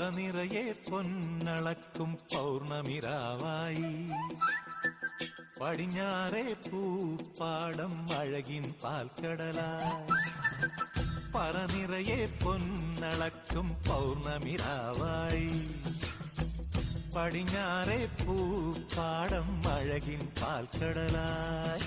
പറനിറയെ പൊന്നളക്കും പൗർണമിരാവായി. പടിഞ്ഞാറെ പൂപ്പാടം അഴകിൻ പാൽക്കടലായി. പറനിറയെ പൊന്നളക്കും പൗർണമിരാവായി. പടിഞ്ഞാറെ പൂപ്പാടം അഴകിൻ പാൽക്കടലായി.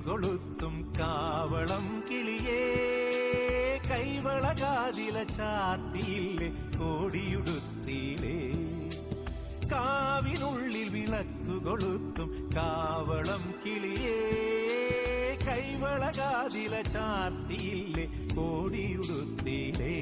കൊളുത്തും കാവളം കിളിയേ. കൈവളകാതില ചാത്തിയില്ലേ കോടിയുടുത്തിയിലേ കാവിനുള്ളിൽ വിളക്കു കൊളുത്തും കാവളം കിളിയേ. കൈവളകാതില ചാർത്തിയില്ലേ കോടിയുടുത്തിയിലേ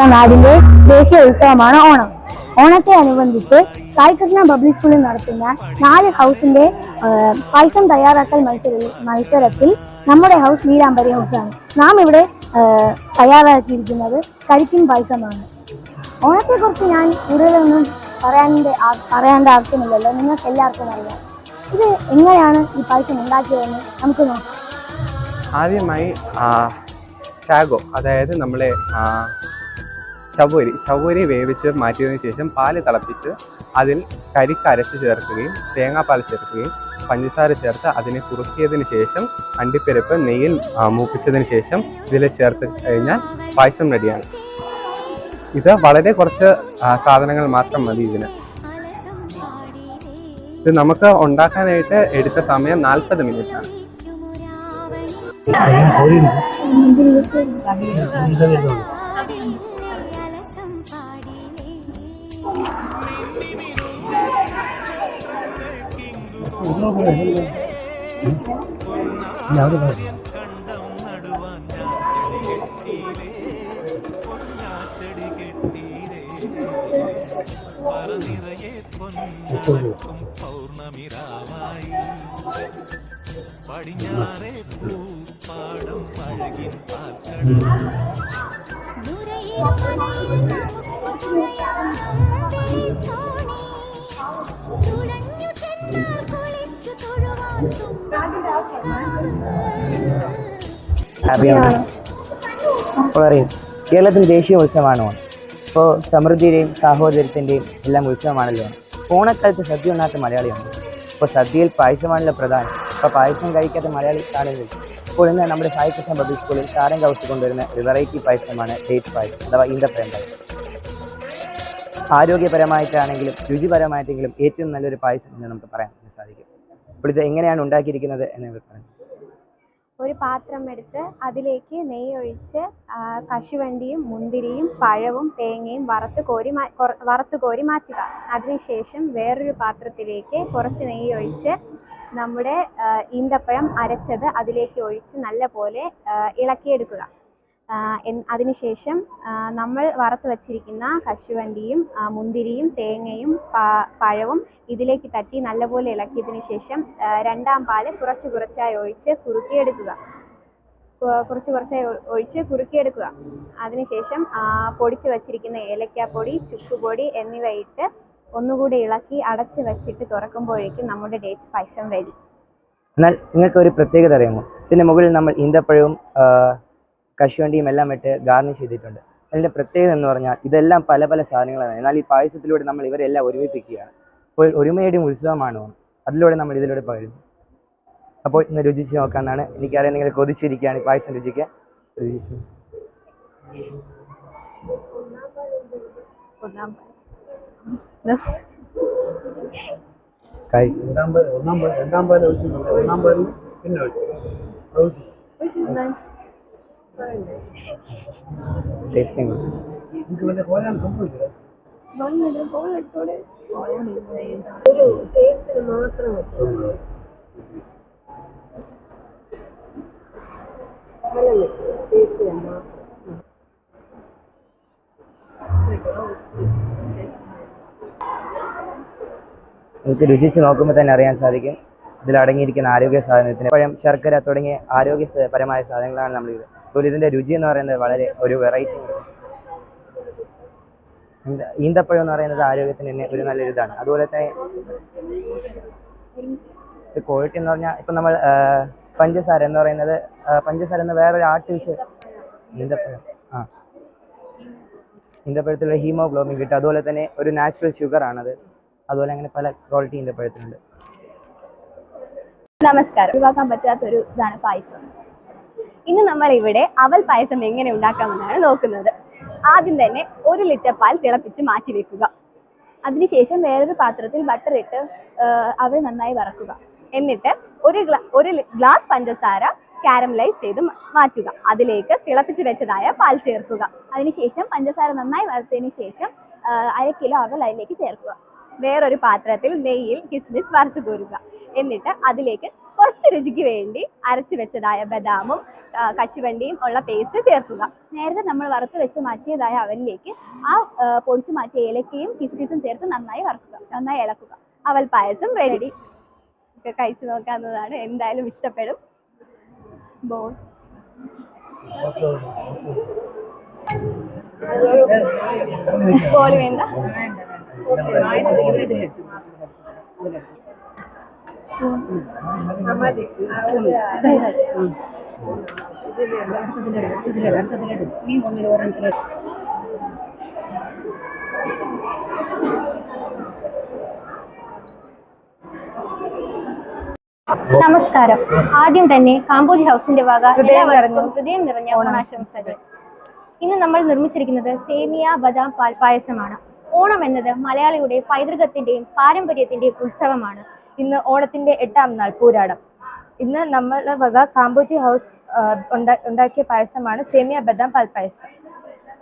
ഉള്ള നാടിന്റെ ദേശീയ ഉത്സവമാണ് ഓണം. ഓണത്തെ അനുബന്ധിച്ച് സായി കൃഷ്ണ പബ്ലിക് സ്കൂളിൽ നടത്തുന്ന നാല് ഹൗസിന്റെ പൈസം തയ്യാറാക്കൽ മത്സര മത്സരത്തിൽ നമ്മുടെ ഹൗസ് നീലാംബരി ഹൗസാണ്. നാം ഇവിടെ തയ്യാറാക്കിയിരിക്കുന്നത് കരിക്കിൻ പായസമാണ്. ഓണത്തെക്കുറിച്ച് ഞാൻ കൂടുതലൊന്നും പറയാന്റെ പറയേണ്ട ആവശ്യമില്ലല്ലോ. നിങ്ങൾക്ക് എല്ലാവർക്കും അറിയാം. ഇത് എങ്ങനെയാണ് ഈ പായസം ഉണ്ടാക്കിയതെന്ന് നമുക്ക് നോക്കാം. ആദ്യമായി സാഗോ അതായത് നമ്മളെ ചവ്വരി ചവ്വരി വേവിച്ച് മാറ്റിയതിനു ശേഷം പാൽ തിളപ്പിച്ച് അതിൽ കരിക്ക് അരച്ച് ചേർക്കുകയും തേങ്ങാപ്പാൽ ചേർക്കുകയും പഞ്ചസാര ചേർത്ത് അതിനെ കുറുക്കിയതിന് ശേഷം അണ്ടിപ്പരിപ്പ് നെയ്യിൽ ആ, മൂപ്പിച്ചതിന് ശേഷം ഇതിൽ ചേർത്ത് കഴിഞ്ഞാൽ പായസം റെഡിയാണ്. ഇത് വളരെ കുറച്ച് സാധനങ്ങൾ മാത്രം മതി ഇതിന്. ഇത് നമുക്ക് ഉണ്ടാക്കാനായിട്ട് എടുത്ത സമയം നാൽപ്പത് മിനിറ്റ് ആണ്. അലസം പറനിറയെ പൊന്നളക്കും പൗർണമിരാവായി പടിഞ്ഞാറെ പൂപ്പാടം അഴകിൻ പാൽക്കടൽ നുരയിടുമലയിൽ ഹാപ്പിയാണ്. അറിയും കേരളത്തിൽ ദേശീയ ഉത്സവമാണ് ഓണം. ഇപ്പോൾ സമൃദ്ധിയുടെയും സാഹോദര്യത്തിന്റെയും എല്ലാം ഉത്സവമാണല്ലോ ഓണം. ഓണക്കാലത്ത് സദ്യ ഉണ്ണാത്ത മലയാളിയാണ് ഇപ്പോൾ സദ്യയിൽ പായസമാണല്ലോ പ്രധാനം. അപ്പോൾ പായസം കഴിക്കാത്ത മലയാളി കാണുന്നത് ഇപ്പോൾ ഇന്ന് നമ്മുടെ സായി കൃഷ്ണ പബ്ലിക് സ്കൂളിൽ സാരം കൗസ് കൊണ്ടുവരുന്ന ഒരു വെറൈറ്റി പായസമാണ് ഡേറ്റ് പായസം അഥവാ ഈന്തപ്പഴം പായസം ആരോഗ്യപരമായിട്ടാണെങ്കിലും രുചിപരമായിട്ടെങ്കിലും ഏറ്റവും നല്ലൊരു പായസം എന്ന് നമുക്ക് പറയാൻ സാധിക്കും. അപ്പോൾ ഇത് എങ്ങനെയാണ് ഉണ്ടാക്കിയിരിക്കുന്നത് എന്ന് പറഞ്ഞു. ഒരു പാത്രം എടുത്ത് അതിലേക്ക് നെയ്യ് ഒഴിച്ച് കശുവണ്ടിയും മുന്തിരിയും പഴവും തേങ്ങയും വറുത്ത് കോരി വറുത്ത് കോരി മാറ്റുക. അതിനുശേഷം വേറൊരു പാത്രത്തിലേക്ക് കുറച്ച് നെയ്യ് ഒഴിച്ച് നമ്മുടെ ഈന്തപ്പഴം അരച്ചത് അതിലേക്ക് ഒഴിച്ച് നല്ല പോലെ ഇളക്കിയെടുക്കുക. അതിനുശേഷം നമ്മൾ വറുത്ത് വച്ചിരിക്കുന്ന കശുവണ്ടിയും മുന്തിരിയും തേങ്ങയും പഴവും ഇതിലേക്ക് തട്ടി നല്ലപോലെ ഇളക്കിയതിന് ശേഷം രണ്ടാം പാൽ കുറച്ച് കുറച്ചായി ഒഴിച്ച് കുറുക്കിയെടുക്കുക. കുറച്ച് കുറച്ചായി ഒഴിച്ച് കുറുക്കിയെടുക്കുക. അതിനുശേഷം പൊടിച്ച് വച്ചിരിക്കുന്ന ഏലക്കാപ്പൊടി ചുക്കുപൊടി എന്നിവ ഇട്ട് ഒന്നുകൂടി ഇളക്കി അടച്ച് വെച്ചിട്ട് തുറക്കുമ്പോഴേക്കും നമ്മുടെ ഡേറ്റ്സ് പായസം റെഡി. എന്നാൽ നിങ്ങൾക്ക് ഒരു പ്രത്യേകത അറിയാമോ? ഇതിന്റെ മുകളിൽ നമ്മൾ ഈന്തപ്പഴവും കശുവണ്ടിയും എല്ലാം ഇട്ട് ഗാർണിഷ് ചെയ്തിട്ടുണ്ട്. അതിന്റെ പ്രത്യേകത എന്ന് പറഞ്ഞാൽ ഇതെല്ലാം പല പല സാധനങ്ങളാണ്. എന്നാൽ ഈ പായസത്തിലൂടെ നമ്മൾ ഇവരെല്ലാം ഒരുമിപ്പിക്കുകയാണ്. അപ്പോൾ ഒരുമയുടെയും ഉത്സവമാണ് ഓണം. അതിലൂടെ നമ്മൾ ഇതിലൂടെ പകരുന്നു. അപ്പോൾ ഇന്ന് രുചിച്ച് നോക്കാമെന്നാണ് എനിക്കറിയാം നിങ്ങൾ കൊതിച്ചിരിക്കുകയാണ് ഈ പായസം രുചിക്കാൻ രുചിച്ച് ഒന്നാം പാൽ ഒഴിച്ചു ഒന്നാം പാലിൽ പിന്നെ ഒഴിച്ചു. ടേസ്റ്റിംഗ് എനിക്ക് വലിയ പോരാൻ സംഭവിച്ചില്ല നമുക്ക് രുചിച്ച് നോക്കുമ്പോൾ തന്നെ അറിയാൻ സാധിക്കും. ഇതിൽ അടങ്ങിയിരിക്കുന്ന ആരോഗ്യ സാധനത്തിന് പഴം ശർക്കര തുടങ്ങിയ ആരോഗ്യപരമായ സാധനങ്ങളാണ് നമ്മൾ ഇത് അതുപോലെ ഇതിന്റെ രുചി എന്ന് പറയുന്നത് വളരെ ഒരു വെറൈറ്റി ഈന്തപ്പഴം എന്ന് പറയുന്നത് ആരോഗ്യത്തിന് തന്നെ ഒരു നല്ലൊരു ഇതാണ്. അതുപോലെ തന്നെ ക്വാളിറ്റി എന്ന് പറഞ്ഞാൽ ഇപ്പം നമ്മൾ പഞ്ചസാര എന്ന് പറയുന്നത് പഞ്ചസാര എന്ന വേറൊരു ആർട്ടിഫിഷ്യൽ ഈന്തപ്പഴം ആ. ഈന്തപ്പഴത്തിലുള്ള ഹീമോഗ്ലോബിൻ കിട്ടും. അതുപോലെ തന്നെ ഒരു നാച്ചുറൽ ഷുഗർ ആണത്. അതുപോലെ അങ്ങനെ പല ക്വാളിറ്റി ഈന്തപ്പഴത്തിനുണ്ട്. നമസ്കാരം. ഒഴിവാക്കാൻ പറ്റാത്തൊരു ഇതാണ് പായസം. ഇന്ന് നമ്മൾ ഇവിടെ അവൽ പായസം എങ്ങനെ ഉണ്ടാക്കാമെന്നാണ് നോക്കുന്നത്. ആദ്യം തന്നെ ഒരു ലിറ്റർ പാൽ തിളപ്പിച്ച് മാറ്റി വെക്കുക. അതിനുശേഷം വേറൊരു പാത്രത്തിൽ ബട്ടർ ഇട്ട് അവൽ നന്നായി വറക്കുക. എന്നിട്ട് ഒരു ഒരു ഗ്ലാസ് പഞ്ചസാര കാരമലൈസ് ചെയ്ത് മാറ്റുക. അതിലേക്ക് തിളപ്പിച്ച് വെച്ചതായ പാൽ ചേർക്കുക. അതിനുശേഷം പഞ്ചസാര നന്നായി വറുത്തതിന് ശേഷം അര കിലോ അവൽ അതിലേക്ക് ചേർക്കുക. വേറൊരു പാത്രത്തിൽ നെയ്യിൽ കിസ്മിസ് വറുത്ത് കോരുക. എന്നിട്ട് അതിലേക്ക് കുറച്ച് രുചിക്ക് വേണ്ടി അരച്ചു വെച്ചതായ ബദാമും കശുവണ്ടിയും ഉള്ള പേസ്റ്റ് ചേർക്കുക. നേരത്തെ നമ്മൾ വറുത്ത് വെച്ച് മാറ്റിയതായ അവലിലേക്ക് ആ പൊടിച്ചു മാറ്റിയ ഏലക്കയും കിസ്മിസും ചേർത്ത് നന്നായി വറുക്കുക. നന്നായി ഇളക്കുക. അവൽ പായസം റെഡി ഒക്കെ കഴിച്ചു നോക്കാവുന്നതാണ്. എന്തായാലും ഇഷ്ടപ്പെടും. ബോൾ. ബോൾ വേണ്ട. നമസ്കാരം. ആദ്യം തന്നെ കാമ്പോജി ഹൗസിന്റെ വക എല്ലാവർക്കും ഹൃദയം നിറഞ്ഞ ഓണാശംസകൾ. ഇന്ന് നമ്മൾ നിർമ്മിച്ചിരിക്കുന്നത് സേമിയ ബദാം പാൽ പായസമാണ്. ഓണം എന്നത് മലയാളിയുടെ പൈതൃകത്തിന്റെയും പാരമ്പര്യത്തിന്റെയും ഉത്സവമാണ്. ഇന്ന് ഓണത്തിന്റെ എട്ടാം നാൾ പൂരാടം. ഇന്ന് നമ്മളുടെ വക കാമ്പോജി ഹൗസ് ഉണ്ടാക്കിയ പായസമാണ് സേമിയ ബദാം പാൽ പായസം.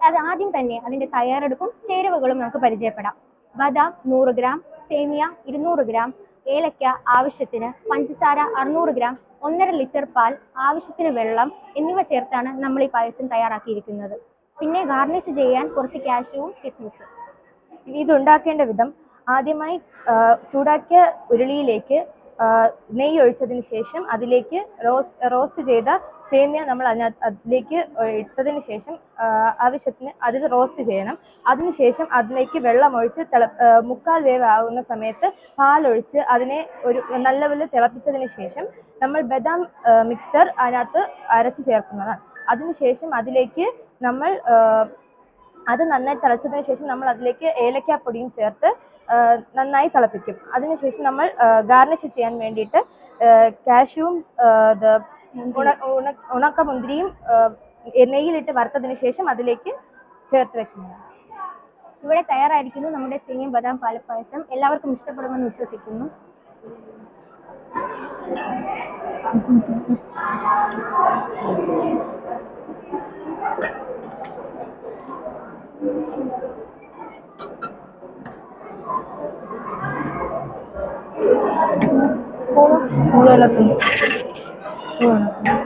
അത് ആദ്യം തന്നെ അതിന്റെ തയ്യാറെടുപ്പും ചേരുവകളും നമുക്ക് പരിചയപ്പെടാം. ബദാം നൂറ് ഗ്രാം സേമിയ ഇരുന്നൂറ് ഗ്രാം ഏലക്ക ആവശ്യത്തിന് പഞ്ചസാര അറുന്നൂറ് ഗ്രാം ഒന്നര ലിറ്റർ പാൽ ആവശ്യത്തിന് വെള്ളം എന്നിവ ചേർത്താണ് നമ്മൾ ഈ പായസം തയ്യാറാക്കിയിരിക്കുന്നത്. പിന്നെ ഗാർണിഷ് ചെയ്യാൻ കുറച്ച് കാശുവും കിസ്മിസും ഇതുണ്ടാക്കേണ്ട ഇത് ഉണ്ടാക്കേണ്ട വിധം ആദ്യമായി ചൂടാക്കിയ ഉരുളിയിലേക്ക് നെയ്യ് ഒഴിച്ചതിന് ശേഷം അതിലേക്ക് റോസ്റ്റ് റോസ്റ്റ് ചെയ്ത സേമിയ നമ്മൾ അതിലേക്ക് ഇട്ടതിന് ശേഷം ആവശ്യത്തിന് അതിൽ റോസ്റ്റ് ചെയ്യണം. അതിനുശേഷം അതിലേക്ക് വെള്ളം ഒഴിച്ച് തിള മുക്കാൽ വേവാകുന്ന സമയത്ത് പാലൊഴിച്ച് അതിനെ ഒരു നല്ലപോലെ തിളപ്പിച്ചതിന് ശേഷം നമ്മൾ ബദാം മിക്സ്ചർ അതിനകത്ത് അരച്ച് ചേർക്കുന്നതാണ്. അതിനുശേഷം അതിലേക്ക് നമ്മൾ അത് നന്നായി തിളച്ചതിന് ശേഷം നമ്മൾ അതിലേക്ക് ഏലക്കാപ്പൊടിയും ചേർത്ത് നന്നായി തിളപ്പിക്കും. അതിനുശേഷം നമ്മൾ ഗാർണിഷ് ചെയ്യാൻ വേണ്ടിയിട്ട് ഉണ ഉണക്ക മുന്തിരിയും നെയ്യിലിട്ട് വറുത്തതിന് ശേഷം അതിലേക്ക് ചേർത്ത് വെക്കുന്നു. ഇവിടെ തയ്യാറായിരിക്കുന്നു നമ്മുടെ സേമിയ ബദാം പാലപ്പായസം. എല്ലാവർക്കും ഇഷ്ടപ്പെടുമെന്ന് വിശ്വസിക്കുന്നു. Hola, hola, hola.